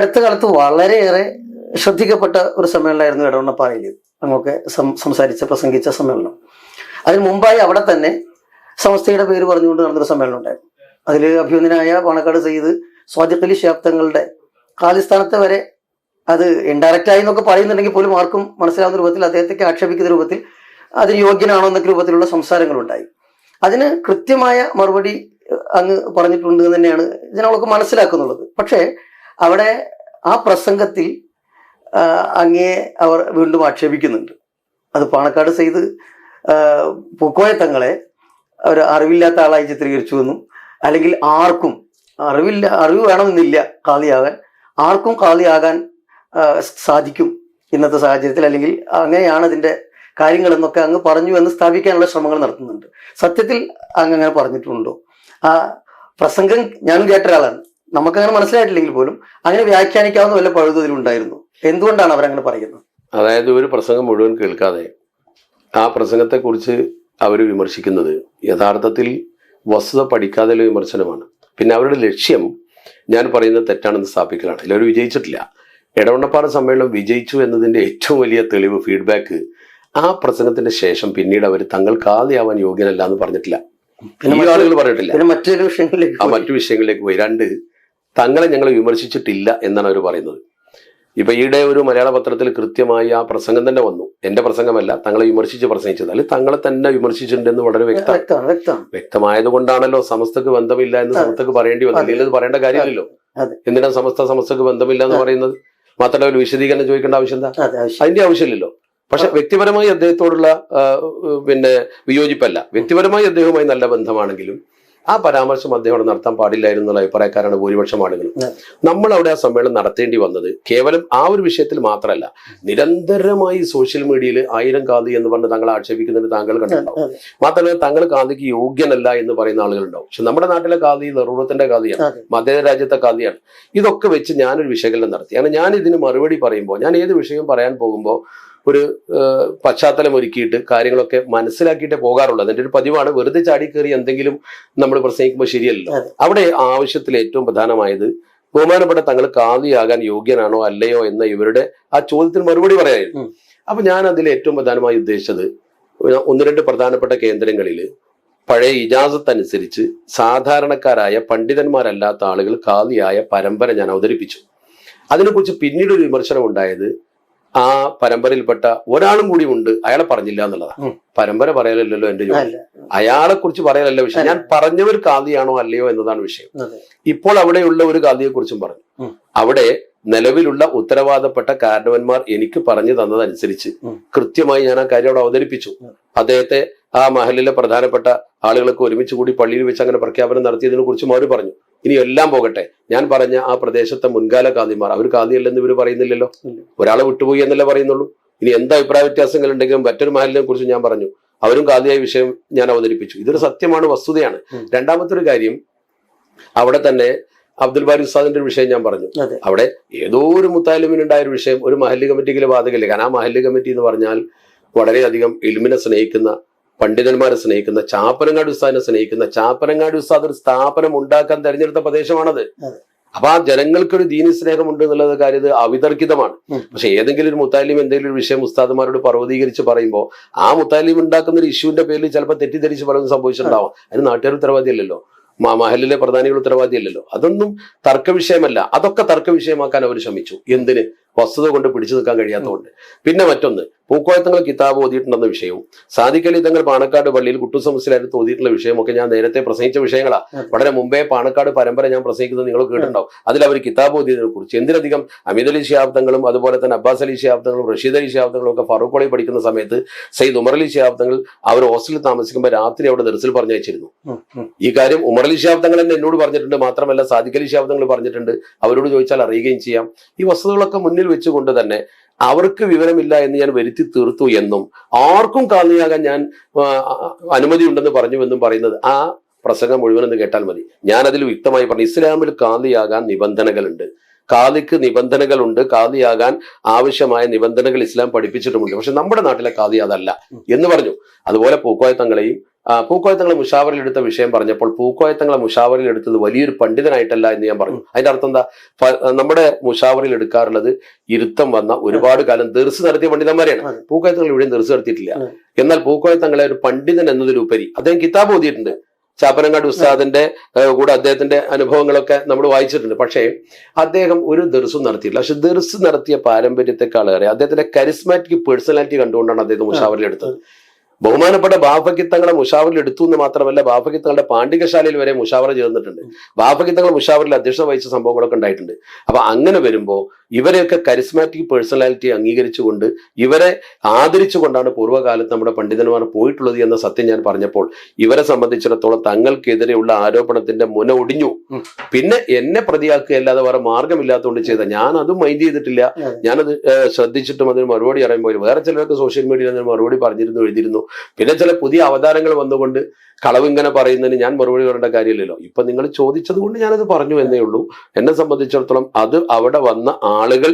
അടുത്ത കാലത്ത് വളരെയേറെ ശ്രദ്ധിക്കപ്പെട്ട ഒരു സമ്മേളനമായിരുന്നു ഇടവണ്ണപ്പാറയിൽ അങ്ങൊക്കെ സംസാരിച്ച പ്രസംഗിച്ച സമ്മേളനം. അതിന് മുമ്പായി അവിടെ തന്നെ സമസ്തയുടെ പേര് പറഞ്ഞുകൊണ്ട് നടന്നൊരു സമ്മേളനം ഉണ്ടായിരുന്നു അതിൽ അഭ്യുന്നനായ പാണക്കാട് സെയ്ത് സ്വാദിഖ് അലി ശാബ്ദങ്ങളുടെ കാലിസ്ഥാനത്തെ വരെ അത് ഇൻഡയറക്റ്റ് ആയി എന്നൊക്കെ പറയുന്നുണ്ടെങ്കിൽ പോലും ആർക്കും മനസ്സിലാവുന്ന രൂപത്തിൽ അദ്ദേഹത്തെ ആക്ഷേപിക്കുന്ന രൂപത്തിൽ അതിന് യോഗ്യനാണോ എന്നൊക്കെ രൂപത്തിലുള്ള സംസാരങ്ങളുണ്ടായി. അതിന് കൃത്യമായ മറുപടി അങ്ങ് പറഞ്ഞിട്ടുണ്ട് എന്ന് തന്നെയാണ് ജനങ്ങളൊക്കെ മനസ്സിലാക്കുന്നുള്ളത്. പക്ഷേ അവിടെ ആ പ്രസംഗത്തിൽ അങ്ങേ അവർ വീണ്ടും ആക്ഷേപിക്കുന്നുണ്ട്. അത് പാണക്കാട് സെയ്ത് പൂക്കോയ തങ്ങളെ ഒരു അറിവില്ലാത്ത ആളായി ചിത്രീകരിച്ചു എന്നും അല്ലെങ്കിൽ ആർക്കും അറിവില്ല അറിവ് വേണമെന്നില്ല കാളിയാകാൻ ആർക്കും കാളിയാകാൻ സാധിക്കും ഇന്നത്തെ സാഹചര്യത്തിൽ അല്ലെങ്കിൽ അങ്ങനെയാണ് അതിന്റെ കാര്യങ്ങൾ എന്നൊക്കെ അങ്ങ് പറഞ്ഞു എന്ന് സ്ഥാപിക്കാനുള്ള ശ്രമങ്ങൾ നടത്തുന്നുണ്ട്. സത്യത്തിൽ അങ്ങ് അങ്ങനെ പറഞ്ഞിട്ടുണ്ടോ? ആ പ്രസംഗം ഞാനും കേട്ട ഒരാളാണ്. നമുക്കങ്ങനെ മനസ്സിലായിട്ടില്ലെങ്കിൽ പോലും അങ്ങനെ വ്യാഖ്യാനിക്കാവുന്ന വല്ല പഴുതതിലുണ്ടായിരുന്നു എന്തുകൊണ്ടാണ് അവരങ്ങനെ പറയുന്നത്? അതായത് ഒരു പ്രസംഗം മുഴുവൻ കേൾക്കാതെ ആ പ്രസംഗത്തെക്കുറിച്ച് അവർ വിമർശിക്കുന്നത് യഥാർത്ഥത്തിൽ വസ്തുത പഠിക്കാതെയുള്ള വിമർശനമാണ്. പിന്നെ അവരുടെ ലക്ഷ്യം ഞാൻ പറയുന്നത് തെറ്റാണെന്ന് സ്ഥാപിക്കലാണ്. ഇതിലവർ വിജയിച്ചിട്ടില്ല. ഇടവണ്ണപ്പാറ സമ്മേളനം വിജയിച്ചു എന്നതിന്റെ ഏറ്റവും വലിയ തെളിവ് ഫീഡ്ബാക്ക് ആ പ്രസംഗത്തിന്റെ ശേഷം പിന്നീട് അവർ തങ്ങൾക്കാതെയാവാൻ യോഗ്യനല്ല എന്ന് പറഞ്ഞിട്ടില്ല. പിന്നെ ആളുകൾ പറഞ്ഞിട്ടില്ല. മറ്റു വിഷയങ്ങളിലേക്ക് പോയി. രണ്ട് തങ്ങളെ ഞങ്ങൾ വിമർശിച്ചിട്ടില്ല എന്നാണ് അവർ പറയുന്നത്. ഇപ്പൊ ഈയിടെ ഒരു മലയാള പത്രത്തിൽ കൃത്യമായി ആ പ്രസംഗം തന്നെ വന്നു. എന്റെ പ്രസംഗമല്ല തങ്ങളെ വിമർശിച്ച് പ്രസംഗിച്ചത്. അല്ലെങ്കിൽ തങ്ങളെ തന്നെ വിമർശിച്ചിട്ടുണ്ടെന്ന് വളരെ വ്യക്തം. വ്യക്തമായത് കൊണ്ടാണല്ലോ സമസ്തക്ക് ബന്ധമില്ല എന്ന്. സമസ്തക്ക് പറയേണ്ടി വന്നില്ല ഇത് പറയേണ്ട കാര്യമില്ലല്ലോ. അതെ. എന്തിനാ സമസ്ത സമസ്തക്ക് ബന്ധമില്ല എന്ന് പറയുന്നത്? മാത്രമല്ല ഒരു വിശദീകരണം ചോദിക്കേണ്ട ആവശ്യം എന്താ? അതിന്റെ ആവശ്യമില്ലല്ലോ. പക്ഷെ വ്യക്തിപരമായി അദ്ദേഹത്തോടുള്ള പിന്നെ വിയോജിപ്പല്ല. വ്യക്തിപരമായി അദ്ദേഹവുമായി നല്ല ബന്ധമാണെങ്കിലും ആ പരാമർശം അദ്ദേഹം അവിടെ നടത്താൻ പാടില്ലായിരുന്നു എന്നുള്ള അഭിപ്രായക്കാരാണ് ഭൂരിപക്ഷം ആളുകളും. നമ്മൾ അവിടെ ആ സമ്മേളനം നടത്തേണ്ടി വന്നത് കേവലം ആ ഒരു വിഷയത്തിൽ മാത്രമല്ല നിരന്തരമായി സോഷ്യൽ മീഡിയയിൽ ആയിരം കാന്തി എന്ന് പറഞ്ഞ് താങ്കൾ ആക്ഷേപിക്കുന്നത് താങ്കൾ കണ്ടിട്ടുണ്ടാവും. മാത്രമല്ല താങ്കൾ കാന്തിക്ക് യോഗ്യനല്ല എന്ന് പറയുന്ന ആളുകളുണ്ടാവും. പക്ഷെ നമ്മുടെ നാട്ടിലെ കാതി നെറൂറത്തിന്റെ കാതിയാണ് മധ്യ രാജ്യത്തെ കാതിയാണ് ഇതൊക്കെ വെച്ച് ഞാനൊരു വിശകലനം നടത്തി. കാരണം ഞാൻ ഇതിന് മറുപടി പറയുമ്പോൾ ഞാൻ ഏത് വിഷയം പറയാൻ പോകുമ്പോൾ ഒരു പശ്ചാത്തലം ഒരുക്കിയിട്ട് കാര്യങ്ങളൊക്കെ മനസ്സിലാക്കിയിട്ടേ പോകാറുള്ളത് അതിന്റെ ഒരു പതിവാണ് വെറുതെ ചാടി കയറി എന്തെങ്കിലും നമ്മൾ പ്രസംഗിക്കുമ്പോൾ ശരിയല്ലല്ലോ. അവിടെ ആവശ്യത്തിൽ ഏറ്റവും പ്രധാനമായത് ബഹുമാനപ്പെട്ട തങ്ങൾ കാതിയാകാൻ യോഗ്യനാണോ അല്ലയോ എന്ന ഇവരുടെ ആ ചോദ്യത്തിന് മറുപടി പറയായിരുന്നു. അപ്പൊ ഞാൻ അതിൽ ഏറ്റവും പ്രധാനമായി ഉദ്ദേശിച്ചത് ഒന്ന് രണ്ട് പ്രധാനപ്പെട്ട കേന്ദ്രങ്ങളിൽ പഴയ ഇജാസത്ത് അനുസരിച്ച് സാധാരണക്കാരായ പണ്ഡിതന്മാരല്ലാത്ത ആളുകൾ കാതിയായ പരമ്പര ഞാൻ അവതരിപ്പിച്ചു. അതിനെക്കുറിച്ച് പിന്നീട് ഒരു വിമർശനം ഉണ്ടായത് ആ പരമ്പരയിൽപ്പെട്ട ഒരാളും കൂടി ഉണ്ട് അയാളെ പറഞ്ഞില്ല എന്നുള്ളതാണ്. പരമ്പര പറയലല്ലോ എന്റെ ജോലി. അയാളെ കുറിച്ച് പറയലല്ല വിഷയം. ഞാൻ പറഞ്ഞവർ കാതിയാണോ അല്ലയോ എന്നതാണ് വിഷയം. ഇപ്പോൾ അവിടെയുള്ള ഒരു കാതിയെ കുറിച്ചും പറഞ്ഞു അവിടെ നിലവിലുള്ള ഉത്തരവാദപ്പെട്ട കാരണവന്മാർ എനിക്ക് പറഞ്ഞു തന്നതനുസരിച്ച് കൃത്യമായി ഞാൻ ആ കാര്യം അവിടെ അവതരിപ്പിച്ചു. അദ്ദേഹത്തെ ആ മഹലിലെ പ്രധാനപ്പെട്ട ആളുകളൊക്കെ ഒരുമിച്ച് കൂടി പള്ളിയിൽ വെച്ച് അങ്ങനെ പ്രഖ്യാപനം നടത്തിയതിനെ കുറിച്ചും അവർ പറഞ്ഞു. ഇനി എല്ലാം പോകട്ടെ. ഞാൻ പറഞ്ഞ ആ പ്രദേശത്തെ മുൻകാല കാതിമാർ അവർ കാതിയല്ലെന്ന് ഇവർ പറയുന്നില്ലല്ലോ. ഒരാളെ വിട്ടുപോയി എന്നല്ലേ പറയുന്നുള്ളൂ? ഇനി എന്താ അഭിപ്രായ വ്യത്യാസങ്ങൾ ഉണ്ടെങ്കിലും മറ്റൊരു മഹലിനെ കുറിച്ച് ഞാൻ പറഞ്ഞു. അവരും കാതിയായ വിഷയം ഞാൻ അവതരിപ്പിച്ചു. ഇതൊരു സത്യമാണ് വസ്തുതയാണ്. രണ്ടാമത്തെ ഒരു കാര്യം അവിടെ തന്നെ അബ്ദുൽ ബാരി ഉസ്താദിന്റെ ഒരു വിഷയം ഞാൻ പറഞ്ഞു. അവിടെ ഏതോ ഒരു മുത്താലിമിനുണ്ടായ ഒരു വിഷയം ഒരു മഹല്ല് കമ്മിറ്റിക്ക് ബാധകല്ലേ കാരണം ആ മഹല്ല് കമ്മിറ്റി എന്ന് പറഞ്ഞാൽ വളരെയധികം ഇൽമിനെ സ്നേഹിക്കുന്ന പണ്ഡിതന്മാരെ സ്നേഹിക്കുന്ന ചാപ്പനങ്ങാടി ഉസ്താദിനെ സ്നേഹിക്കുന്ന ചാപ്പനങ്ങാടി ഉസ്താദ് ഒരു സ്ഥാപനം ഉണ്ടാക്കാൻ തെരഞ്ഞെടുത്ത പ്രദേശമാണത്. അപ്പൊ ആ ജനങ്ങൾക്കൊരു ദീനി സ്നേഹമുണ്ട് എന്നുള്ളത് കാര്യം അവിതർക്കിതമാണ്. പക്ഷെ ഏതെങ്കിലും ഒരു മുത്താലിം എന്തെങ്കിലും ഒരു വിഷയം ഉസ്താദുമാരോട് പർവതീകരിച്ച് പറയുമ്പോൾ ആ മുത്താലിം ഉണ്ടാക്കുന്ന ഒരു ഇഷ്യൂവിന്റെ പേരിൽ ചിലപ്പോൾ തെറ്റിദ്ധരിച്ച് പലതും സംഭവിച്ചിട്ടുണ്ടാവും. അതിന് നാട്ടുകാർ ഉത്തരവാദിയല്ലല്ലോ. മ- മഹലിലെ പ്രധാനികൾ ഉത്തരവാദിയല്ലല്ലോ. അതൊന്നും തർക്ക വിഷയമല്ല. അതൊക്കെ തർക്ക വിഷയമാക്കാൻ അവർ ശ്രമിച്ചു. എന്തിന്? വസ്തുത കൊണ്ട് പിടിച്ചു നിൽക്കാൻ കഴിയാത്തതുകൊണ്ട്. പിന്നെ മറ്റൊന്ന്. പൂക്കോയത്തങ്ങൾ കിതാബ് ഓതിയിട്ടുണ്ടെന്ന വിഷയവും സാദിഖലി തങ്ങൾ പാണക്കാട് പള്ളിയിൽ കുട്ടുസംസ്ഥയിലായിരുന്നു ഓതിയിട്ടുള്ള വിഷയമൊക്കെ ഞാൻ നേരത്തെ പ്രസംഗിച്ച വിഷയങ്ങളാണ് വളരെ മുമ്പേ പാണക്കാട് പരമ്പര ഞാൻ പ്രസംഗിക്കുന്നത് നിങ്ങൾ കേട്ടിട്ടുണ്ടാവും. അതിൽ അവർ കിതാബ് ഓതിയതിനെ കുറിച്ച് എന്തിനധികം അമിത് അലി ശിഹാബ്ദങ്ങളും അതുപോലെ തന്നെ അബ്ബാസ് അലി ശിഹാബ്ദങ്ങളും റഷീദ് അലി ശിഹാബ്ദങ്ങളും ഒക്കെ ഫറൂഖ് കോളി പഠിക്കുന്ന സമയത്ത് സയ്യിദ് ഉമർ അലി ശിഹാബ്ദങ്ങൾ അവർ ഹോസ്റ്റലിൽ താമസിക്കുമ്പോൾ രാത്രി അവിടെ ദർസിൽ പറഞ്ഞയച്ചിരുന്നു. ഈ കാര്യം ഉമർ അലി ശിഹാബ്ദങ്ങൾ തന്നെ എന്നോട് പറഞ്ഞിട്ടുണ്ട്. മാത്രമല്ല സാദിഖ് അലി ശിഹാബ്ദങ്ങൾ പറഞ്ഞിട്ടുണ്ട്. അവരോട് ചോദിച്ചാൽ അറിയുകയും ചെയ്യാം. ഈ വസ്തുതകളൊക്കെ മുന്നിൽ വെച്ചുകൊണ്ട് തന്നെ അവർക്ക് വിവരമില്ല എന്ന് ഞാൻ വരുത്തി തീർത്തു എന്നും ആർക്കും കാലിയാകാൻ ഞാൻ അനുമതിയുണ്ടെന്ന് പറഞ്ഞുവെന്നും പറയുന്നത് ആ പ്രസംഗം മുഴുവൻ എന്ന് കേട്ടാൽ മതി. ഞാൻ അതിൽ വ്യക്തമായി പറഞ്ഞു ഇസ്ലാമിൽ കാതിയാകാൻ നിബന്ധനകളുണ്ട്. കാതിക്ക് നിബന്ധനകളുണ്ട് കാതിയാകാൻ ആവശ്യമായ നിബന്ധനകൾ ഇസ്ലാം പഠിപ്പിച്ചിട്ടുമുണ്ട്. പക്ഷെ നമ്മുടെ നാട്ടിലെ കാതി അതല്ല എന്ന് പറഞ്ഞു. അതുപോലെ പൂക്കോയ തങ്ങളെയും പൂക്കോയത്തങ്ങളെ മുഷാവറിൽ എടുത്ത വിഷയം പറഞ്ഞപ്പോൾ പൂക്കോയത്തങ്ങളെ മുഷാവറിൽ എടുത്തത് വലിയൊരു പണ്ഡിതനായിട്ടല്ല എന്ന് ഞാൻ പറഞ്ഞു. അതിന്റെ അർത്ഥം എന്താ? നമ്മുടെ മുഷാവറിൽ എടുക്കാറുള്ളത് ഇരുത്തം വന്ന ഒരുപാട് കാലം ദർസ് നടത്തിയ പണ്ഡിതന്മാരെയാണ്. പൂക്കോയത്തങ്ങൾ ഇവിടെയും ദർസ് നടത്തിയിട്ടില്ല. എന്നാൽ പൂക്കോയത്തങ്ങളെ ഒരു പണ്ഡിതൻ എന്നതിലുപരി അദ്ദേഹം കിതാബ് ഓതിയിട്ടുണ്ട്. ചാപ്പനങ്ങാട് ഉസ്താദിന്റെ കൂടെ അദ്ദേഹത്തിന്റെ അനുഭവങ്ങളൊക്കെ നമ്മൾ വായിച്ചിട്ടുണ്ട്. പക്ഷേ അദ്ദേഹം ഒരു ദർസും നടത്തിയില്ല പക്ഷെ ദർസ് നടത്തിയ പാരമ്പര്യത്തെക്കാളേറെ അദ്ദേഹത്തിന്റെ കരിസ്മാറ്റിക് പേഴ്സണാലിറ്റി കണ്ടുകൊണ്ടാണ് അദ്ദേഹം മുഷാവറിൽ എടുത്തത്. ബഹുമാനപ്പെട്ട ബാഫക്കിത്തങ്ങളെ മുഷാവറിൽ എടുത്തു എന്ന് മാത്രമല്ല ബാഫക്കിത്തങ്ങളുടെ പാണ്ഡികശാലയിൽ വരെ മുഷാവറ ചേർന്നിട്ടുണ്ട്. ബാഫക്കിത്തങ്ങൾ മുഷാവറിൽ അധ്യക്ഷത വഹിച്ച സംഭവങ്ങളൊക്കെ ഉണ്ടായിട്ടുണ്ട്. അപ്പൊ അങ്ങനെ വരുമ്പോൾ ഇവരെയൊക്കെ കരിസ്മാറ്റിക് പേഴ്സണാലിറ്റി അംഗീകരിച്ചുകൊണ്ട് ഇവരെ ആദരിച്ചുകൊണ്ടാണ് പൂർവകാലത്ത് നമ്മുടെ പണ്ഡിതന്മാർ പോയിട്ടുള്ളത് എന്ന സത്യം ഞാൻ പറഞ്ഞപ്പോൾ ഇവരെ സംബന്ധിച്ചിടത്തോളം തങ്ങൾക്കെതിരെയുള്ള ആരോപണത്തിന്റെ മുന ഒടിഞ്ഞു. പിന്നെ എന്നെ പ്രതിയാക്കുകയല്ലാതെ വേറെ മാർഗമില്ലാത്തതുകൊണ്ട് ചെയ്ത ഞാൻ അതും മൈൻഡ് ചെയ്തിട്ടില്ല. ഞാനത് ശ്രദ്ധിച്ചിട്ടും അതിന് മറുപടി അറിയുമ്പോൾ വേറെ ചിലരൊക്കെ സോഷ്യൽ മീഡിയയിൽ അതിന് മറുപടി പറഞ്ഞിരുന്നു എഴുതിയിരുന്നു. പിന്നെ ചില പുതിയ അവതാരങ്ങൾ വന്നുകൊണ്ട് കളവ് ഇങ്ങനെ പറയുന്നതിന് ഞാൻ മറുപടി പറയേണ്ട കാര്യമില്ലല്ലോ. ഇപ്പൊ നിങ്ങൾ ചോദിച്ചത് കൊണ്ട് ഞാനത് പറഞ്ഞു എന്നേ ഉള്ളൂ. എന്നെ സംബന്ധിച്ചിടത്തോളം അത് അവിടെ വന്ന ആളുകൾ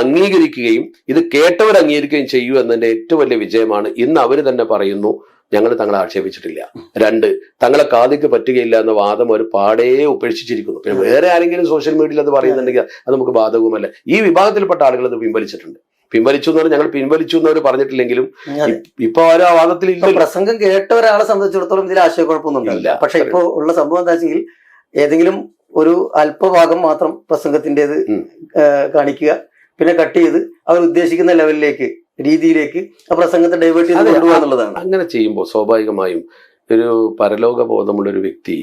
അംഗീകരിക്കുകയും ഇത് കേട്ടവർ അംഗീകരിക്കുകയും ചെയ്യൂ എന്നതിന്റെ ഏറ്റവും വലിയ വിജയമാണ്. ഇന്ന് അവർ തന്നെ പറയുന്നു ഞങ്ങൾ തങ്ങളെ ആക്ഷേപിച്ചിട്ടില്ല. രണ്ട് തങ്ങളെ കാതിക്ക് പറ്റുകയില്ല എന്ന വാദം ഒരു പാടേ ഉപേക്ഷിച്ചിരിക്കുന്നു. പിന്നെ വേറെ ആരെങ്കിലും സോഷ്യൽ മീഡിയയിൽ അത് പറയുന്നുണ്ടെങ്കിൽ അത് നമുക്ക് ബാധകവുമല്ല. ഈ വിഭാഗത്തിൽപ്പെട്ട ആളുകൾ അത് പിൻവലിച്ചിട്ടുണ്ട്. പിൻവലിച്ചു എന്ന് പറഞ്ഞാൽ ഞങ്ങൾ പിൻവലിച്ചു എന്ന് അവർ പറഞ്ഞിട്ടില്ലെങ്കിലും ഇപ്പൊ ആ വാദത്തിൽ പ്രസംഗം കേട്ട ഒരാളെ സംബന്ധിച്ചിടത്തോളം ഇതിൽ ആശയക്കുഴപ്പമൊന്നും ഉണ്ടാവില്ല പക്ഷെ ഇപ്പോ ഉള്ള സംഭവം എന്താ വെച്ചെങ്കിൽ ഏതെങ്കിലും ഒരു അല്പഭാഗം മാത്രം പ്രസംഗത്തിന്റെത്. കാണിക്കുക പിന്നെ കട്ട് ചെയ്ത് അവർ ഉദ്ദേശിക്കുന്ന ലെവലിലേക്ക് രീതിയിലേക്ക് ആ പ്രസംഗത്തെ ഡൈവേർട്ട് ചെയ്ത് കൊണ്ടുപോകാന്നുള്ളതാണ് അങ്ങനെ ചെയ്യുമ്പോൾ സ്വാഭാവികമായും ഒരു പരലോക ബോധമുള്ള ഒരു വ്യക്തി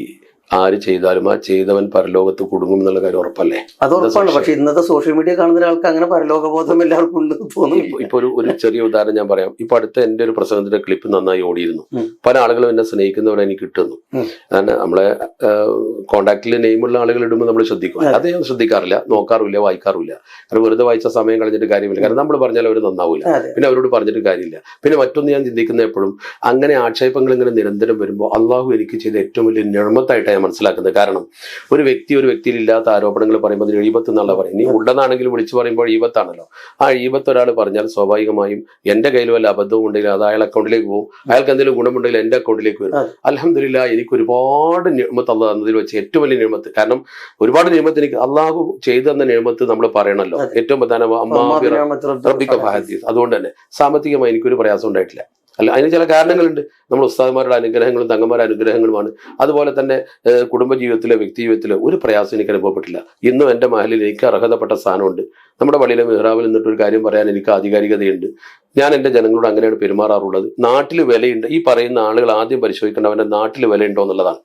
ആര് ചെയ്താലും ആ ചെയ്തവൻ പരലോകത്ത് കുടുങ്ങും എന്നുള്ള കാര്യം ഉറപ്പല്ലേ? അത് ഉറപ്പാണ്. പക്ഷെ ഇന്നത്തെ സോഷ്യൽ മീഡിയ കാണുന്ന ഒരാൾക്ക് അങ്ങനെ പരലോകബോധം എല്ലാവർക്കും ഉണ്ട് തോന്നുന്നു ഇപ്പൊ ഒരു ഒരു ചെറിയ ഉദാഹരണം ഞാൻ പറയാം. ഇപ്പൊ അടുത്ത എന്റെ ഒരു പ്രസംഗത്തിന്റെ ക്ലിപ്പ് നന്നായി ഓടിയിരുന്നു. പല ആളുകളും എന്നെ സ്നേഹിക്കുന്നവരെ എനിക്ക് കിട്ടുന്നു. കാരണം നമ്മളെ കോണ്ടാക്റ്റിൽ നെയിമുള്ള ആളുകൾ ഇടുമ്പോൾ നമ്മൾ ശ്രദ്ധിക്കും. അതേ. ഞാൻ ശ്രദ്ധിക്കാറില്ല. നോക്കാറില്ല വായിക്കാറില്ല. കാരണം വെറുതെ വായിച്ച സമയം കളഞ്ഞിട്ട് കാര്യമില്ല. കാരണം നമ്മൾ പറഞ്ഞാൽ അവർ നന്നാവില്ല പിന്നെ അവരോട് പറഞ്ഞിട്ട് കാര്യമില്ല. പിന്നെ മറ്റൊന്ന് ഞാൻ ചിന്തിക്കുന്ന എപ്പോഴും അങ്ങനെ ആക്ഷേപങ്ങൾ ഇങ്ങനെ നിരന്തരം വരുമ്പോൾ അള്ളാഹു എനിക്ക് ചെയ്ത ഏറ്റവും വലിയ നിർമ്മത്തായിട്ടാണ് ഞാൻ മനസ്സിലാക്കുന്നത്. കാരണം ഒരു വ്യക്തി ഒരു വ്യക്തിയിൽ ഇല്ലാത്ത ആരോപണങ്ങൾ പറയുമ്പോൾ അതിന് എഴുപത്ത് എന്നുള്ള പറയും നീ ഉള്ളതാണെങ്കിൽ വിളിച്ചു പറയുമ്പോൾ ഈപത്താണല്ലോ. ആ ഈപത്ത് ഒരാൾ പറഞ്ഞാൽ സ്വാഭാവികമായും എന്റെ കയ്യിൽ വല്ല അബദ്ധവും ഉണ്ടെങ്കിൽ അത് അയാൾ അക്കൗണ്ടിലേക്ക് പോകും. അയാൾക്ക് എന്തെങ്കിലും ഗുണമുണ്ടെങ്കിൽ എന്റെ അക്കൗണ്ടിലേക്ക് വരും. അലഹമില്ല എനിക്ക് ഒരുപാട് നിയമത്ത് അള്ളാഹ് തന്നതിൽ വെച്ച് ഏറ്റവും വലിയ നിയമത്ത്. കാരണം ഒരുപാട് നിയമത്ത് എനിക്ക് അള്ളാഹു ചെയ്തു തന്ന നിയമത്ത് നമ്മൾ പറയണല്ലോ. ഏറ്റവും പ്രധാനമായ അതുകൊണ്ട് തന്നെ സാമ്പത്തികമായി എനിക്കൊരു പ്രയാസം ഉണ്ടായിട്ടില്ല. അല്ല അതിന് ചില കാരണങ്ങളുണ്ട്. നമ്മൾ ഉസ്താദ്മാരുടെ അനുഗ്രഹങ്ങളും തങ്ങന്മാരുടെ അനുഗ്രഹങ്ങളുമാണ്. അതുപോലെ തന്നെ കുടുംബജീവിതത്തിലോ വ്യക്തി ജീവിതത്തിലോ ഒരു പ്രയാസം എനിക്ക് അനുഭവപ്പെട്ടില്ല. ഇന്നും എന്റെ മഹലിൽ എനിക്ക് അർഹതപ്പെട്ട സ്ഥാനമുണ്ട്. നമ്മുടെ പള്ളിയിലെ മെഹ്റാബിൽ നിന്നിട്ട് ഒരു കാര്യം പറയാൻ എനിക്ക് ആധികാരികതയുണ്ട്. ഞാൻ എന്റെ ജനങ്ങളോട് അങ്ങനെയാണ് പെരുമാറാറുള്ളത്. നാട്ടിൽ വിലയുണ്ട്. ഈ പറയുന്ന ആളുകൾ ആദ്യം പരിശോധിക്കേണ്ട അവന്റെ നാട്ടിൽ വിലയുണ്ടോ എന്നുള്ളതാണ്.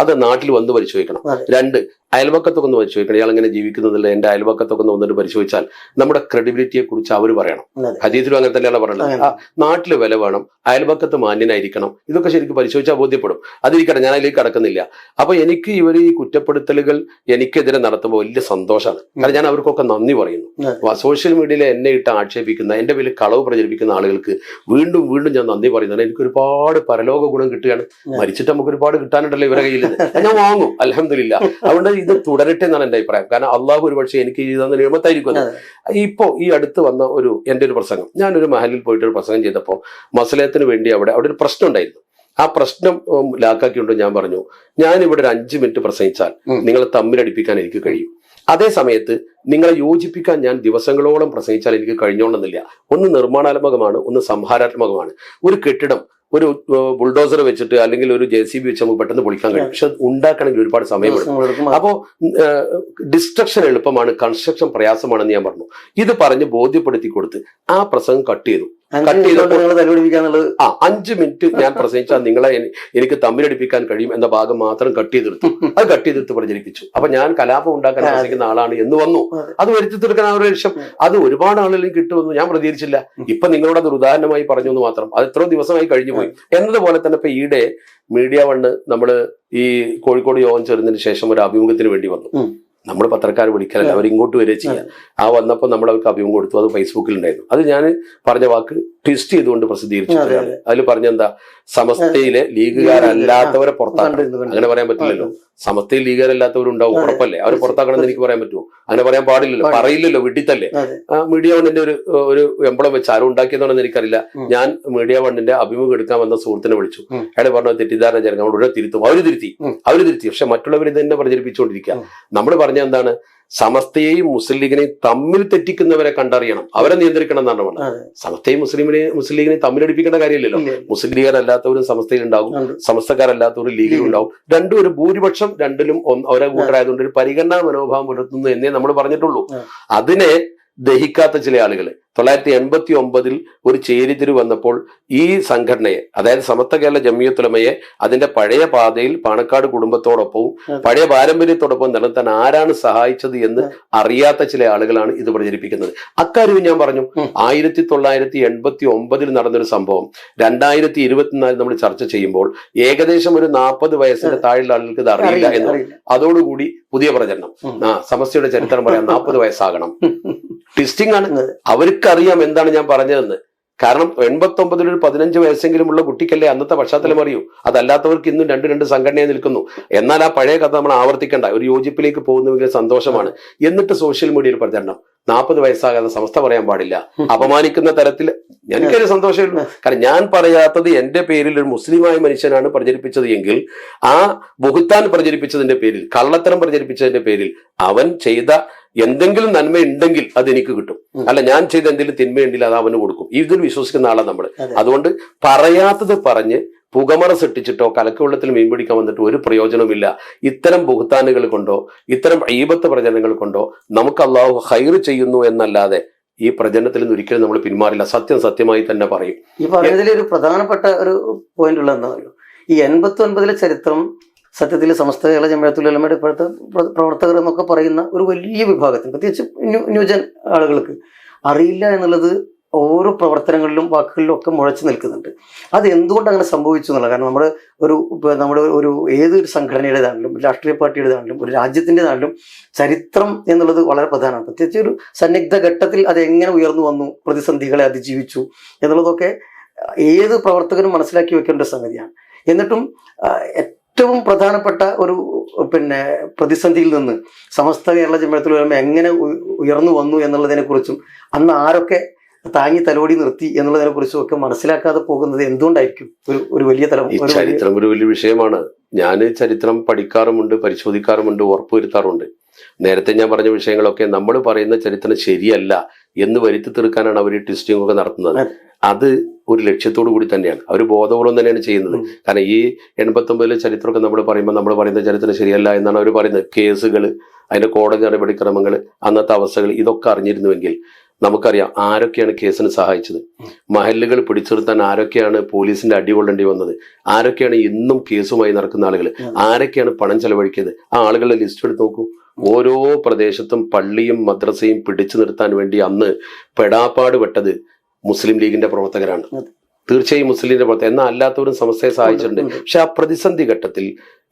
അതെ. നാട്ടിൽ വന്ന് പരിശോധിക്കണം. രണ്ട് അയൽവക്കത്തൊക്കെ ഒന്ന് പരിശോധിക്കണം. ഇയാൾ എങ്ങനെ ജീവിക്കുന്നതല്ല എന്റെ അയൽവക്കത്തൊക്കെ ഒന്ന് വന്നിട്ട് പരിശോധിച്ചാൽ നമ്മുടെ ക്രെഡിബിലിറ്റിയെ കുറിച്ച് അവർ പറയണം. ഹദീസിലും അങ്ങനെ തന്നെയാണ് പറയുന്നത് നാട്ടിൽ വില വേണം. അയൽവക്കത്ത് മാന്യനായിരിക്കണം. ഇതൊക്കെ ശരിക്കും പരിശോധിച്ചാൽ ബോധ്യപ്പെടും. അതിരിക്കട്ടെ ഞാൻ അതിലേക്ക് കടക്കുന്നില്ല. അപ്പൊ എനിക്ക് ഇവർ ഈ കുറ്റപ്പെടുത്തലുകൾ എനിക്കെതിരെ നടത്തുമ്പോൾ വലിയ സന്തോഷമാണ്. കാരണം ഞാൻ അവർക്കൊക്കെ നന്ദി പറയുന്നു. സോഷ്യൽ മീഡിയയിൽ എന്നെ ഇട്ട് ആക്ഷേപിക്കുന്ന എന്റെ പേരിൽ കളവ് പ്രചരിപ്പിക്കുന്ന ആളുകൾക്ക് വീണ്ടും വീണ്ടും ഞാൻ നന്ദി പറയുന്നുണ്ട്. എനിക്ക് ഒരുപാട് പരലോക ഗുണം കിട്ടുകയാണ്. മരിച്ചിട്ട് നമുക്ക് ഒരുപാട് കിട്ടാനുണ്ടല്ലോ ഇവരെ കയ്യിൽ. ഞാൻ വാങ്ങും അലഹമില്ല അതുകൊണ്ട് ഇത് തുടരട്ടെ എന്നാണ് എന്റെ അഭിപ്രായം. കാരണം അള്ളാഹു ഒരു പക്ഷേ എനിക്ക് ചെയ്തെന്ന് നിയമത്തായിരിക്കും ഇപ്പോൾ ഇപ്പോ ഈ അടുത്ത് വന്ന ഒരു എന്റെ ഒരു പ്രസംഗം. ഞാനൊരു മഹലിൽ പോയിട്ട് ഒരു പ്രസംഗം ചെയ്തപ്പോൾ മസലത്തിന് വേണ്ടി അവിടെ അവിടെ ഒരു പ്രശ്നം ഉണ്ടായിരുന്നു. ആ പ്രശ്നം ലാക്കാക്കിക്കൊണ്ട് ഞാൻ പറഞ്ഞു ഞാൻ ഇവിടെ ഒരു അഞ്ച് മിനിറ്റ് പ്രസംഗിച്ചാൽ നിങ്ങളെ തമ്മിലടിപ്പിക്കാൻ എനിക്ക് കഴിയും. അതേ സമയത്ത് നിങ്ങളെ യോജിപ്പിക്കാൻ ഞാൻ ദിവസങ്ങളോളം പ്രസംഗിച്ചാൽ എനിക്ക് കഴിഞ്ഞോളണമെന്നില്ല. ഒന്ന് നിർമ്മാണാത്മകമാണ് ഒന്ന് സംഹാരാത്മകമാണ്. ഒരു കെട്ടിടം ഒരു ബുൾഡോസർ വെച്ചിട്ട് അല്ലെങ്കിൽ ഒരു ജെ സി ബി വെച്ച് നമുക്ക് പെട്ടെന്ന് പൊളിക്കാൻ കഴിയും. പക്ഷെ അത് ഉണ്ടാക്കണമെങ്കിൽ ഒരുപാട് സമയമെടുക്കും. അപ്പോൾ അപ്പോ ഡിസ്ട്രക്ഷൻ എളുപ്പമാണ് കൺസ്ട്രക്ഷൻ പ്രയാസമാണെന്ന് ഞാൻ പറഞ്ഞു. ഇത് പറഞ്ഞ് ബോധ്യപ്പെടുത്തി കൊടുത്ത് ആ പ്രസംഗം കട്ട് ചെയ്തു. കട്ട് ചെയ്തപ്പോൾ ആ അഞ്ച് മിനിറ്റ് ഞാൻ പ്രസംഗിച്ചാൽ നിങ്ങളെ എനിക്ക് തമ്മിലടിപ്പിക്കാൻ കഴിയും എന്ന ഭാഗം മാത്രം കട്ട് ചെയ്തെടുത്തു. അത് കട്ട് ചെയ്തെടുത്ത് പ്രചരിപ്പിച്ചു. അപ്പൊ ഞാൻ കലാപം ഉണ്ടാക്കാൻ. ആഗ്രഹിക്കുന്ന ആളാണ് എന്ന് വന്നു. അത് വരുത്തി തീർക്കാൻ ആ ഒരു ലക്ഷ്യം. അത് ഒരുപാട് ആളുകളിൽ കിട്ടുമെന്ന് ഞാൻ പ്രതീക്ഷിച്ചില്ല. ഇപ്പൊ നിങ്ങളോട് അത് ഉദാഹരണമായി പറഞ്ഞു എന്ന് മാത്രം. അത് എത്രയോ ദിവസമായി കഴിഞ്ഞു പോയി. എന്നതുപോലെ തന്നെ ഇപ്പൊ ഈയിടെ മീഡിയ വണ്ണ് നമ്മൾ ഈ കോഴിക്കോട് യോഗം ചേർന്നതിന് ശേഷം ഒരു അഭിമുഖത്തിന് വേണ്ടി വന്നു. നമ്മൾ പത്രക്കാർ വിളിക്കാൻ അവർ ഇങ്ങോട്ട് വരിക ചെയ്യാം. ആ വന്നപ്പോൾ നമ്മൾ അവർക്ക് അഭിമുഖം കൊടുത്തു അത് ഫേസ്ബുക്കിൽ ഉണ്ടായിരുന്നു അത് ഞാൻ പറഞ്ഞ വാക്ക് ട്വിസ്റ്റ് ചെയ്തുകൊണ്ട് പ്രസിദ്ധീകരിച്ചു അതിൽ പറഞ്ഞ എന്താ പറഞ്ഞെന്താ? സമസ്തയിലെ ലീഗുകാരല്ലാത്തവരെ പുറത്താക്കണം. അങ്ങനെ പറയാൻ പറ്റില്ലല്ലോ. സമസ്തയിൽ ലീഗുകാരല്ലാത്തവരുണ്ടാവും. ഉറപ്പല്ലേ? അവരെ പുറത്താക്കണമെന്ന് എനിക്ക് പറയാൻ പറ്റുമോ? അങ്ങനെ പറയാൻ പാടില്ലല്ലോ. പറയില്ലല്ലോ വിട്ടിത്തല്ലേ മീഡിയ വണ്ണിന്റെ ഒരു ഒരു എംബ്ലം വെച്ച് ആരും ഉണ്ടാക്കിയതാണെന്ന് എനിക്കറിയില്ല. ഞാൻ മീഡിയ വണ്ണിന്റെ അഭിമുഖം എടുക്കാൻ വന്ന സുഹൃത്തിനെ വിളിച്ചു. അയാളെ അയാൾ പറഞ്ഞ തെറ്റിദ്ധാരണ ചേർക്കാൻ ഉടനെ തിരുത്തും. അവർ തിരുത്തി. അവർ തിരുത്തി. പക്ഷെ മറ്റുള്ളവർ ഇത് തന്നെ പ്രചരിപ്പിച്ചുകൊണ്ടിരിക്കുക നമ്മൾ പറഞ്ഞ എന്താണ്? സമസ്തയെയും മുസ്ലിം ലീഗിനെയും തമ്മിൽ തെറ്റിക്കുന്നവരെ കണ്ടറിയണം. അവരെ നിയന്ത്രിക്കണം എന്നാണ് പറഞ്ഞത്. സമസ്തയും മുസ്ലിം മുസ്ലിം ലീഗിനെയും തമ്മിലടിപ്പിക്കേണ്ട കാര്യമില്ലല്ലോ. മുസ്ലിം ലീഗരല്ലാത്തവരും സമസ്തയിൽ ഉണ്ടാകും. സമസ്തക്കാരല്ലാത്തവരും ലീഗിൽ ഉണ്ടാവും രണ്ടും ഒരു ഭൂരിപക്ഷം രണ്ടിലും ഒരേ കൂട്ടരായതുകൊണ്ട് ഒരു പരിഗണനാ മനോഭാവം പുലർത്തുന്നു എന്നേ നമ്മൾ പറഞ്ഞിട്ടുള്ളൂ. അതിനെ ദഹിക്കാത്ത ചില ആളുകൾ തൊള്ളായിരത്തി എൺപത്തി ഒമ്പതിൽ ഒരു ചേരിതിരി വന്നപ്പോൾ ഈ സംഘടനയെ അതായത് സമത്വ കേരള ജമിയത്തുലമയെ അതിന്റെ പഴയ പാതയിൽ പാണക്കാട് കുടുംബത്തോടൊപ്പവും. പഴയ പാരമ്പര്യത്തോടൊപ്പം നിലനിർത്താൻ ആരാണ് സഹായിച്ചത് എന്ന് അറിയാത്ത ചില ആളുകളാണ് ഇത് പ്രചരിപ്പിക്കുന്നത്. അക്കാര്യവും ഞാൻ പറഞ്ഞു. ആയിരത്തി തൊള്ളായിരത്തി എൺപത്തി ഒമ്പതിൽ നടന്നൊരു സംഭവം. രണ്ടായിരത്തി ഇരുപത്തിനാലിൽ നമ്മൾ ചർച്ച ചെയ്യുമ്പോൾ ഏകദേശം ഒരു നാൽപ്പത് വയസ്സിന്റെ താഴെയുള്ള ആളുകൾക്ക് ഇത് അറിയില്ല എന്ന്. അതോടുകൂടി പുതിയ പ്രചരണം. ആ സമസ്യയുടെ ചരിത്രം പറയാൻ നാൽപ്പത് വയസ്സാകണം. ട്വിസ്റ്റിംഗ് ആണ് അവർക്ക് അവർക്കറിയാം എന്താണ് ഞാൻ പറഞ്ഞതെന്ന്. കാരണം എൺപത്തി ഒമ്പതിൽ ഒരു പതിനഞ്ച് വയസ്സെങ്കിലും ഉള്ള കുട്ടിക്കല്ലേ അന്നത്തെ പശ്ചാത്തലം അറിയൂ. അതല്ലാത്തവർക്ക് ഇന്നും രണ്ട് രണ്ട് സംഘടനയെ നിൽക്കുന്നു. എന്നാൽ ആ പഴയ കഥ നമ്മൾ ആവർത്തിക്കേണ്ട. ഒരു യോജിപ്പിലേക്ക് പോകുന്നുവെങ്കിൽ സന്തോഷമാണ്. എന്നിട്ട് സോഷ്യൽ മീഡിയയിൽ പ്രചരണം നാൽപ്പത് വയസ്സാകാതെ സമസ്ത പറയാൻ പാടില്ല. അപമാനിക്കുന്ന തരത്തിൽ എനിക്കൊരു സന്തോഷമില്ല കാരണം ഞാൻ പറയാത്തത് എന്റെ പേരിൽ ഒരു മുസ്ലിമായ മനുഷ്യനാണ് പ്രചരിപ്പിച്ചത് എങ്കിൽ ആ ബുഹുത്താൻ പ്രചരിപ്പിച്ചതിന്റെ പേരിൽ കള്ളത്തരം പ്രചരിപ്പിച്ചതിന്റെ പേരിൽ അവൻ ചെയ്ത എന്തെങ്കിലും നന്മ ഉണ്ടെങ്കിൽ അത് എനിക്ക് കിട്ടും. അല്ല ഞാൻ ചെയ്ത എന്തെങ്കിലും തിന്മയുണ്ടെങ്കിൽ അത് അവന് കൊടുക്കും. ഇതിൽ വിശ്വസിക്കുന്ന ആളാണ് നമ്മൾ അതുകൊണ്ട് പറയാത്തത് പറഞ്ഞ് പുകമറ സൃഷ്ടിച്ചിട്ടോ കലക്കുവെള്ളത്തിൽ മീൻ പിടിക്കാൻ വന്നിട്ട് ഒരു പ്രയോജനമില്ല ഇത്തരം ബുഹത്താനുകൾ കൊണ്ടോ ഇത്തരം ഈപത്ത് പ്രചരണങ്ങൾ കൊണ്ടോ നമുക്ക് അള്ളാഹു ഹൈർ ചെയ്യുന്നു എന്നല്ലാതെ ഈ പ്രചരണത്തിൽ നിന്ന് ഒരിക്കലും നമ്മൾ പിന്മാറില്ല. സത്യം സത്യമായി തന്നെ പറയും. ഈ പറഞ്ഞതിൽ ഒരു പ്രധാനപ്പെട്ട ഒരു പോയിന്റ് ഉള്ള എന്താ പറയുക ഈ എൺപത്തി ഒൻപതിലെ ചരിത്രം സത്യത്തിൽ സമസ്ത കേരള ജമയത്തുലമയുടെ ഇപ്പോഴത്തെ പ്ര- പ്രവർത്തകർ എന്നൊക്കെ പറയുന്ന ഒരു വലിയ വിഭാഗത്തിന് പ്രത്യേകിച്ച് ന്യൂ- ന്യൂജൻ ആളുകൾക്ക് അറിയില്ല എന്നുള്ളത് ഓരോ പ്രവർത്തനങ്ങളിലും വാക്കുകളിലും ഒക്കെ മുഴച്ചു നിൽക്കുന്നുണ്ട്. അത് എന്തുകൊണ്ട് അങ്ങനെ സംഭവിച്ചു എന്നുള്ളത്? കാരണം നമ്മുടെ ഒരു നമ്മുടെ ഒരു ഏതൊരു സംഘടനയുടേതാണെങ്കിലും രാഷ്ട്രീയ പാർട്ടിയുടേതാണെങ്കിലും ഒരു രാജ്യത്തിന്റെതാണെങ്കിലും ചരിത്രം എന്നുള്ളത് വളരെ പ്രധാനമാണ്. പ്രത്യേകിച്ച് ഒരു സന്നിഗ്ധ ഘട്ടത്തിൽ അത് എങ്ങനെ ഉയർന്നു വന്നു പ്രതിസന്ധികളെ അതിജീവിച്ചു എന്നുള്ളതൊക്കെ ഏത് പ്രവർത്തകനും മനസ്സിലാക്കി വെക്കേണ്ട സംഗതിയാണ്. എന്നിട്ടും ഏറ്റവും പ്രധാനപ്പെട്ട ഒരു പിന്നെ പ്രതിസന്ധിയിൽ നിന്ന് സമസ്ത കേരള ജമ്പഴത്തിൽ വരുമ്പോൾ എങ്ങനെ ഉയർന്നു വന്നു എന്നുള്ളതിനെ കുറിച്ചും അന്ന് ആരൊക്കെ താങ്ങി തലോടി നിർത്തി എന്നുള്ളതിനെ കുറിച്ചും ഒക്കെ മനസ്സിലാക്കാതെ പോകുന്നത് എന്തുകൊണ്ടായിരിക്കും? ഒരു ഒരു വലിയ തലം ചരിത്രം ഒരു വലിയ വിഷയമാണ്. ഞാൻ ചരിത്രം പഠിക്കാറുമുണ്ട് പരിശോധിക്കാറുമുണ്ട് ഉറപ്പുവരുത്താറുണ്ട് നേരത്തെ ഞാൻ പറഞ്ഞ വിഷയങ്ങളൊക്കെ നമ്മൾ പറയുന്ന ചരിത്രം ശരിയല്ല എന്ന് വരുത്തി തീർക്കാനാണ് അവർ ട്വിസ്റ്റിംഗ് ഒക്കെ നടത്തുന്നത്. അതെ. ഒരു ലക്ഷ്യത്തോടു കൂടി തന്നെയാണ്. അവർ ബോധപൂർവം തന്നെയാണ് ചെയ്യുന്നത്. കാരണം ഈ എൺപത്തി ഒമ്പതിലെ ചരിത്രമൊക്കെ നമ്മൾ പറയുമ്പോൾ നമ്മൾ പറയുന്ന ചരിത്രം ശരിയല്ല എന്നാണ് അവർ പറയുന്നത്. കേസുകൾ അതിന്റെ കോടതി നടപടിക്രമങ്ങൾ അന്നത്തെ അവസ്ഥകൾ ഇതൊക്കെ അറിഞ്ഞിരുന്നുവെങ്കിൽ നമുക്കറിയാം ആരൊക്കെയാണ് കേസിന് സഹായിച്ചത്. മഹലുകൾ പിടിച്ചെടുത്താൻ ആരൊക്കെയാണ് പോലീസിന്റെ അടികൊള്ളേണ്ടി വന്നത്? ആരൊക്കെയാണ് ഇന്നും കേസുമായി നടക്കുന്ന ആളുകൾ? ആരൊക്കെയാണ് പണം ചെലവഴിക്കുന്നത് ആ ആളുകളുടെ ലിസ്റ്റ് എടുത്ത് നോക്കൂ. ഓരോ പ്രദേശത്തും പള്ളിയും മദ്രസയും പിടിച്ചു നിർത്താൻ വേണ്ടി അന്ന് പെടാപ്പാട് പെട്ടത് മുസ്ലിം ലീഗിന്റെ പ്രവർത്തകരാണ്. തീർച്ചയായും മുസ്ലിം ലീഗിന്റെ പ്രവർത്തകർ. എന്നാൽ അല്ലാത്തവരും സമസ്തയെ സഹായിച്ചിട്ടുണ്ട്. പക്ഷെ ആ പ്രതിസന്ധി ഘട്ടത്തിൽ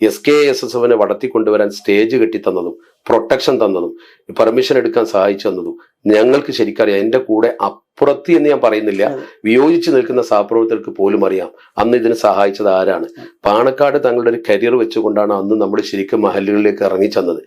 എസ് കെ എസ് എസ് എഫിനെ വളർത്തിക്കൊണ്ടുവരാൻ സ്റ്റേജ് കെട്ടി തന്നതും പ്രൊട്ടക്ഷൻ തന്നതും പെർമിഷൻ എടുക്കാൻ സഹായിച്ചു തന്നതും ഞങ്ങൾക്ക് ശരിക്കറിയാം. എന്റെ കൂടെ അപ്പുറത്ത് എന്ന് ഞാൻ പറയുന്നില്ല. വിയോജിച്ച് നിൽക്കുന്ന സഹപ്രവർത്തകർക്ക് പോലും അറിയാം അന്ന് ഇതിന് സഹായിച്ചത് ആരാണ്. പാണക്കാട് തങ്ങളുടെ ഒരു കരിയർ വെച്ചുകൊണ്ടാണ് അന്ന് നമ്മൾ ശരിക്കും മഹലുകളിലേക്ക് ഇറങ്ങി ചെന്നത്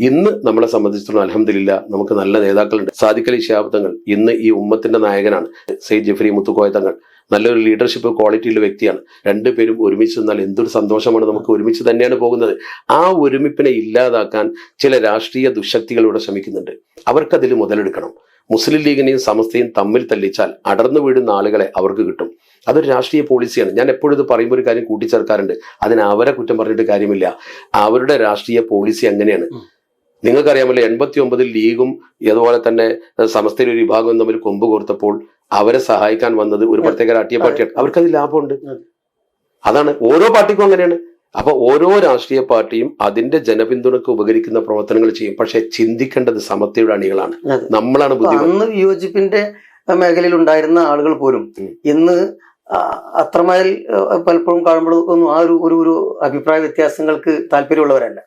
ഇന്ന് നമ്മളെ സംബന്ധിച്ചിടത്തോളം അലഹമില്ല നമുക്ക് നല്ല നേതാക്കളുണ്ട്. സാദിഖലി ശാബ്ദങ്ങൾ ഇന്ന് ഈ ഉമ്മത്തിന്റെ നായകനാണ്. സെയ്ദ് ജഫരി മുത്തുക്കോയ തങ്ങൾ നല്ലൊരു ലീഡർഷിപ്പ് ക്വാളിറ്റിയുള്ള വ്യക്തിയാണ്. രണ്ടുപേരും ഒരുമിച്ച് നിന്നാൽ എന്തൊരു സന്തോഷമാണ് നമുക്ക് ഒരുമിച്ച് തന്നെയാണ് പോകുന്നത്. ആ ഒരുമിപ്പിനെ ഇല്ലാതാക്കാൻ ചില രാഷ്ട്രീയ ദുശക്തികളിവിടെ ശ്രമിക്കുന്നുണ്ട്. അവർക്കതിൽ മുതലെടുക്കണം. മുസ്ലിം ലീഗിനെയും സമസ്തയും തമ്മിൽ തല്ലിച്ചാൽ അടർന്നു വീഴുന്ന ആളുകളെ അവർക്ക് കിട്ടും. അതൊരു രാഷ്ട്രീയ പോളിസിയാണ് ഞാൻ എപ്പോഴും ഇത് പറയുമ്പോൾ ഒരു കാര്യം കൂട്ടിച്ചേർക്കാറുണ്ട്. അതിന് അവരെ കുറ്റം പറഞ്ഞിട്ട് കാര്യമില്ല. അവരുടെ രാഷ്ട്രീയ പോളിസി അങ്ങനെയാണ്. നിങ്ങൾക്കറിയാമല്ലോ എൺപത്തി ഒമ്പതിൽ ലീഗും അതുപോലെ തന്നെ സമസ്തയിലെ ഒരു വിഭാഗം തമ്മിൽ കൊമ്പ് കോർത്തപ്പോൾ അവരെ സഹായിക്കാൻ വന്നത് ഒരു പ്രത്യേക രാഷ്ട്രീയ പാർട്ടിയാണ്. അവർക്കത് ലാഭമുണ്ട്. അതാണ് ഓരോ പാർട്ടിക്കും അങ്ങനെയാണ്. അപ്പൊ ഓരോ രാഷ്ട്രീയ പാർട്ടിയും അതിന്റെ ജനപിന്തുണക്ക് ഉപകരിക്കുന്ന പ്രവർത്തനങ്ങൾ ചെയ്യും. പക്ഷെ ചിന്തിക്കേണ്ടത് സമത്വയുടെ അണികളാണ്. നമ്മളാണ് അന്ന് വിയോജിപ്പിന്റെ മേഖലയിൽ ഉണ്ടായിരുന്ന ആളുകൾ പോലും ഇന്ന് അത്രമേൽ പലപ്പോഴും കാണുമ്പോഴൊന്നും ആ ഒരു ഒരു അഭിപ്രായ വ്യത്യാസങ്ങൾക്ക് താല്പര്യമുള്ളവരല്ല.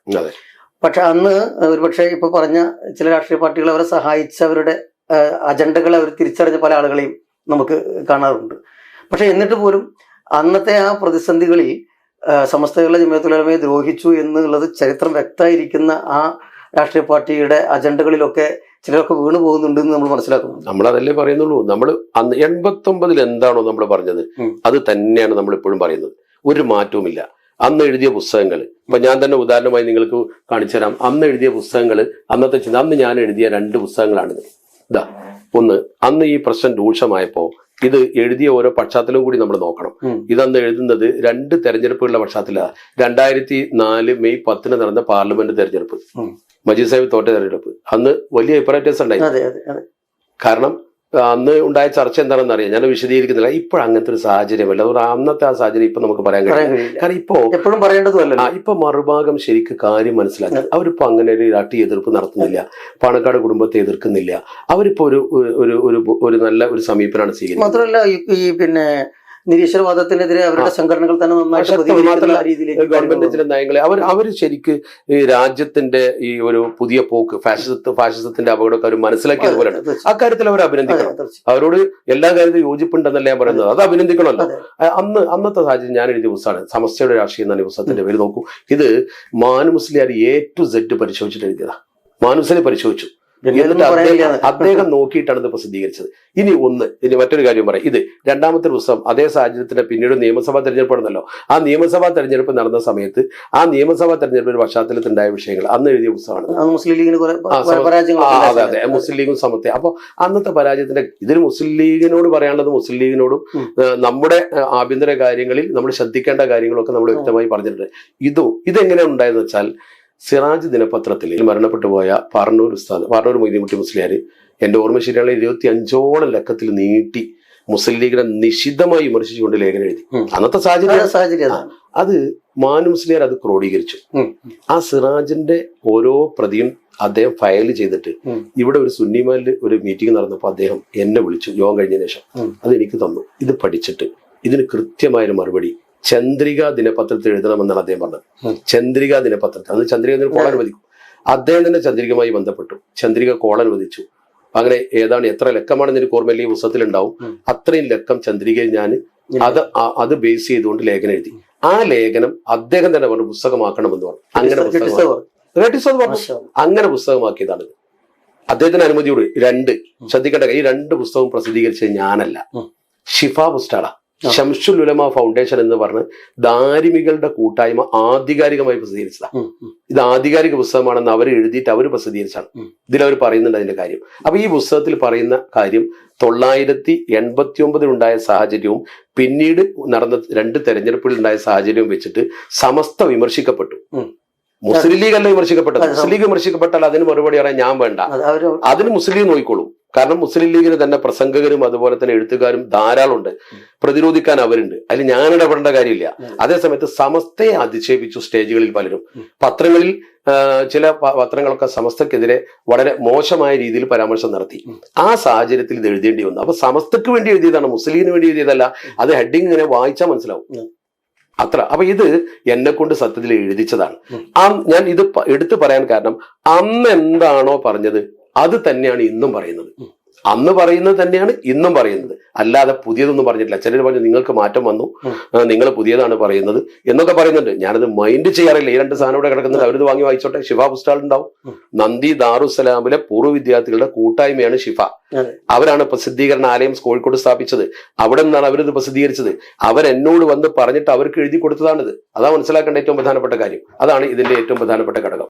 പക്ഷെ അന്ന് ഒരുപക്ഷെ ഇപ്പൊ പറഞ്ഞ ചില രാഷ്ട്രീയ പാർട്ടികൾ അവരെ സഹായിച്ചവരുടെ അജണ്ടകൾ അവർ തിരിച്ചറിഞ്ഞ പല ആളുകളെയും നമുക്ക് കാണാറുണ്ട്. പക്ഷെ എന്നിട്ട് പോലും അന്നത്തെ ആ പ്രതിസന്ധികളിൽ സമസ്തകളിലെ സമസ്തകളുടെ ജമിയത്തുലമയെ ദ്രോഹിച്ചു എന്നുള്ളത് ചരിത്രം വ്യക്തമായിരിക്കുന്ന ആ രാഷ്ട്രീയ പാർട്ടിയുടെ അജണ്ടകളിലൊക്കെ ചിലരൊക്കെ വീണു പോകുന്നുണ്ട് എന്ന് നമ്മൾ മനസ്സിലാക്കുന്നു. നമ്മൾ അതല്ലേ പറയുന്നുള്ളൂ. നമ്മൾ അന്ന് എൺപത്തി ഒമ്പതിൽ എന്താണോ നമ്മൾ പറഞ്ഞത് അത് തന്നെയാണ് നമ്മൾ ഇപ്പോഴും പറയുന്നത്. ഒരു മാറ്റവുമില്ല. അന്ന് എഴുതിയ പുസ്തകങ്ങൾ. ഇപ്പൊ ഞാൻ തന്നെ ഉദാഹരണമായി നിങ്ങൾക്ക് കാണിച്ചു തരാം. അന്ന് എഴുതിയ പുസ്തകങ്ങൾ അന്നത്തെ ചിന്ത അന്ന് ഞാൻ എഴുതിയ രണ്ട് പുസ്തകങ്ങളാണിത് ഇതാ. ഒന്ന് അന്ന് ഈ പ്രശ്നം രൂക്ഷമായപ്പോ ഇത് എഴുതിയ ഓരോ പശ്ചാത്തലവും കൂടി നമ്മൾ നോക്കണം. ഇതന്ന് എഴുതുന്നത് രണ്ട് തെരഞ്ഞെടുപ്പുകളുടെ പശ്ചാത്തലമാണ് രണ്ടായിരത്തി നാല് മെയ് പത്തിന് നടന്ന പാർലമെന്റ് തെരഞ്ഞെടുപ്പ്. മജീദ് സാഹിബ് തോറ്റ തെരഞ്ഞെടുപ്പ്. അന്ന് വലിയ അഭിപ്രായ വ്യത്യാസം ഉണ്ടായി. കാരണം അന്ന് ഉണ്ടായ ചർച്ച എന്താണെന്ന് അറിയാം. ഞാൻ വിശദീകരിക്കുന്നില്ല. ഇപ്പോൾ അങ്ങനത്തെ ഒരു സാഹചര്യമല്ല അതുകൊണ്ട് അന്നത്തെ ആ സാഹചര്യം ഇപ്പൊ നമുക്ക് പറയാൻ കഴിയും കാരണം ഇപ്പോ എപ്പോഴും പറയേണ്ടതല്ല ഇപ്പൊ മറുഭാഗം ശരിക്ക് കാര്യം മനസ്സിലാക്കി. അവരിപ്പോ അങ്ങനെ ഒരു രാഷ്ട്രീയ എതിർപ്പ് നടത്തുന്നില്ല. പാണക്കാട് കുടുംബത്തെ എതിർക്കുന്നില്ല. അവരിപ്പോ ഒരു ഒരു- ഒരു നല്ല ഒരു സമീപനാണ് സ്വീകരിക്കുന്നത്. മാത്രമല്ല ഈ പിന്നെ നിരീശ്വരവാദത്തിനെതിരെ അവരുടെ സംഘടനകൾ തന്നെ നന്നായിട്ട് ഗവൺമെന്റ് ചില നയങ്ങളെ അവർ അവർ ശരിക്ക് ഈ രാജ്യത്തിന്റെ ഈ ഒരു പുതിയ പോക്ക് ഫാഷിസത്ത് ഫാഷിസത്തിന്റെ അപകടമൊക്കെ അവർ മനസ്സിലാക്കിയത് പോലെയാണ്. അക്കാര്യത്തിൽ അവർ അഭിനന്ദിക്കണം. അവരോട് എല്ലാ കാര്യത്തിലും യോജിപ്പുണ്ടെന്നല്ല ഞാൻ പറയുന്നത്. അത്. അഭിനന്ദിക്കണമല്ലോ. അന്ന് അന്നത്തെ സാഹചര്യം ഞാൻ എഴുതിയ പുസ്തകമാണ് സമസ്യയുടെ രാഷ്ട്രീയം എന്ന ദിവസത്തിന്റെ പുസ്തകത്തിന്റെ പേര് നോക്കൂ. ഇത് Manu Musliyar A to Z പരിശോധിച്ചിട്ട് എഴുതിയതാണ് മാനുസിനെ പരിശോധിച്ചു. അദ്ദേഹം നോക്കിയിട്ടാണ് ഇത് പ്രസിദ്ധീകരിച്ചത് ഇനി ഒന്ന് ഇനി മറ്റൊരു കാര്യം പറയാം. ഇത് രണ്ടാമത്തെ ദിവസം അതേ സാഹചര്യത്തിന്റെ പിന്നീട് നിയമസഭാ തെരഞ്ഞെടുപ്പ് നടന്നല്ലോ. ആ നിയമസഭാ തെരഞ്ഞെടുപ്പ് നടന്ന സമയത്ത് ആ നിയമസഭാ തെരഞ്ഞെടുപ്പിന്റെ പശ്ചാത്തലത്തിൽ ഉണ്ടായ വിഷയങ്ങൾ അന്ന് എഴുതിയ പുസ്തകമാണ്. മുസ്ലിം ലീഗിന് അതെ അതെ മുസ്ലിം ലീഗും സമത്തെ അപ്പൊ അന്നത്തെ പരാജയത്തിന്റെ ഇതിൽ മുസ്ലിം ലീഗിനോട് പറയാനുള്ളത് മുസ്ലിം ലീഗിനോടും നമ്മുടെ ആഭ്യന്തര കാര്യങ്ങളിൽ നമ്മൾ ശ്രദ്ധിക്കേണ്ട കാര്യങ്ങളൊക്കെ നമ്മൾ വ്യക്തമായി പറഞ്ഞിട്ടുണ്ട്. ഇതും ഇതെങ്ങനെയാണ് ഉണ്ടായതെന്ന് വെച്ചാൽ സിറാജ് ദിനപത്രത്തിൽ മരണപ്പെട്ടു പോയ പാർണൂർ ഉസ്താദ് പാർണൂർ മൊയ്തീൻകുട്ടി മുസ്ലിയാർ എന്റെ ഓർമ്മ ശരിയാണ് ഇരുപത്തി അഞ്ചോളം ലക്കത്തിൽ നീട്ടി മുസ്ലിം ലീഗിനെ നിശിതമായി വിമർശിച്ചുകൊണ്ട് ലേഖനം എഴുതി. അന്നത്തെ സാഹചര്യം സാഹചര്യം അത് മാനു മുസ്ലിയാർ അത് ക്രോഡീകരിച്ചു. ആ സിറാജിന്റെ ഓരോ പ്രതിയും അദ്ദേഹം ഫയൽ ചെയ്തിട്ട് ഇവിടെ ഒരു സുന്നിമാലിൽ ഒരു മീറ്റിംഗ് നടന്നപ്പോൾ അദ്ദേഹം എന്നെ വിളിച്ചു. യോഗം കഴിഞ്ഞ ശേഷം. അത് എനിക്ക് തന്നു. ഇത് പഠിച്ചിട്ട്. ഇതിന് കൃത്യമായൊരു മറുപടി ചന്ദ്രിക ദിനപത്രത്തിൽ എഴുതണമെന്നാണ് അദ്ദേഹം പറഞ്ഞത്. ചന്ദ്രിക ദിനപത്രത്തിൽ. അന്ന് ചന്ദ്രിക കോൾ അനുവദിക്കും. അദ്ദേഹം തന്നെ ചന്ദ്രികമായി ബന്ധപ്പെട്ടു. ചന്ദ്രിക കോൾ അനുവദിച്ചു. അങ്ങനെ ഏതാണ് എത്ര ലക്കമാണെന്ന് എനിക്ക് ഓർമ്മയില്ല ഈ പുസ്തകത്തിൽ ഉണ്ടാവും അത്രയും ലക്കം ചന്ദ്രികയിൽ ഞാൻ അത് അത് ബേസ് ചെയ്തുകൊണ്ട് ലേഖനം എഴുതി. ആ ലേഖനം അദ്ദേഹം തന്നെ പറഞ്ഞു പുസ്തകമാക്കണമെന്ന് പറഞ്ഞു. അങ്ങനെ പുസ്തകം. അങ്ങനെ പുസ്തകമാക്കിയതാണ്. അദ്ദേഹത്തിന് അനുമതിയോട് രണ്ട് ശ്രദ്ധിക്കേണ്ട ഈ രണ്ട് പുസ്തകവും പ്രസിദ്ധീകരിച്ചത് ഞാനല്ല. ഷിഫ പുസ്തക ആ. ഷംസുൽ ഉലമ ഫൗണ്ടേഷൻ എന്ന് പറഞ്ഞ് ദാരിമികളുടെ കൂട്ടായ്മ ആധികാരികമായി പ്രസിദ്ധീകരിച്ചതാണ്. ഇത് ആധികാരിക പുസ്തകമാണെന്ന് അവർ എഴുതിയിട്ട് അവർ പ്രസിദ്ധീകരിച്ചാണ്. ഇതിൽ അവർ പറയുന്നുണ്ട് അതിന്റെ കാര്യം. അപ്പൊ ഈ പുസ്തകത്തിൽ പറയുന്ന കാര്യം തൊള്ളായിരത്തി എൺപത്തി ഒമ്പതിലുണ്ടായ സാഹചര്യവും പിന്നീട് നടന്ന രണ്ട് തെരഞ്ഞെടുപ്പുകളിൽ ഉണ്ടായ സാഹചര്യവും വെച്ചിട്ട് സമസ്ത വിമർശിക്കപ്പെട്ടു. മുസ്ലിം ലീഗ് അല്ല വിമർശിക്കപ്പെട്ടത് മുസ്ലിം ലീഗ് വിമർശിക്കപ്പെട്ടാൽ അതിന് മറുപടി പറയാൻ ഞാൻ വേണ്ട. അതിന് മുസ്ലിം ലീഗ് നോക്കിക്കോളും. കാരണം മുസ്ലിം ലീഗിന് തന്നെ പ്രസംഗകരും അതുപോലെ തന്നെ എഴുത്തുകാരും ധാരാളം ഉണ്ട് പ്രതിരോധിക്കാൻ അവരുണ്ട്. അതിൽ ഞാൻ ഇടപെടേണ്ട കാര്യമില്ല. അതേസമയത്ത് സമസ്തയെ അധിക്ഷേപിച്ചു സ്റ്റേജുകളിൽ പലരും. പത്രങ്ങളിൽ ചില പത്രങ്ങളൊക്കെ സമസ്തക്കെതിരെ വളരെ മോശമായ രീതിയിൽ പരാമർശം നടത്തി. ആ സാഹചര്യത്തിൽ ഇത് എഴുതേണ്ടി വന്നു. അപ്പൊ സമസ്തക്ക് വേണ്ടി എഴുതിയതാണ് മുസ്ലിമിന് വേണ്ടി എഴുതിയതല്ല. അത് ഹെഡിങ് ഇങ്ങനെ വായിച്ചാൽ മനസ്സിലാവും. അത്ര. അപ്പൊ ഇത് എന്നെ കൊണ്ട് സത്യത്തിൽ എഴുതിച്ചതാണ്. ആ ഞാൻ ഇത് എടുത്തു പറയാൻ കാരണം അന്ന് എന്താണോ പറഞ്ഞത് അത് തന്നെയാണ് ഇന്നും പറയുന്നത്. അന്ന് പറയുന്നത് തന്നെയാണ് ഇന്നും പറയുന്നത്. അല്ലാതെ പുതിയതൊന്നും പറഞ്ഞിട്ടില്ല. ചിലർ പറഞ്ഞു നിങ്ങൾക്ക് മാറ്റം വന്നു. നിങ്ങൾ പുതിയതാണ് പറയുന്നത്. എന്നൊക്കെ പറയുന്നുണ്ട്. ഞാനത് മൈൻഡ് ചെയ്യാറില്ല. ഈ രണ്ട് സാധനം ഇവിടെ കിടക്കുന്നത് അവരിത് വാങ്ങി വായിച്ചോട്ടെ. ഷിഫ പുസ്തകം ഉണ്ടാവും നന്ദി ദാറുസലാമിലെ പൂർവ വിദ്യാർത്ഥികളുടെ കൂട്ടായ്മയാണ് ഷിഫ. അവരാണ് പ്രസിദ്ധീകരണ ആലയം കോഴിക്കോട് സ്ഥാപിച്ചത്. അവിടെ നിന്നാണ് അവരിത് പ്രസിദ്ധീകരിച്ചത്. അവരെന്നോട് വന്ന് പറഞ്ഞിട്ട് അവർക്ക് എഴുതി കൊടുത്തതാണിത്. അതാ മനസ്സിലാക്കേണ്ട ഏറ്റവും പ്രധാനപ്പെട്ട കാര്യം. അതാണ് ഇതിന്റെ ഏറ്റവും പ്രധാനപ്പെട്ട ഘടകം.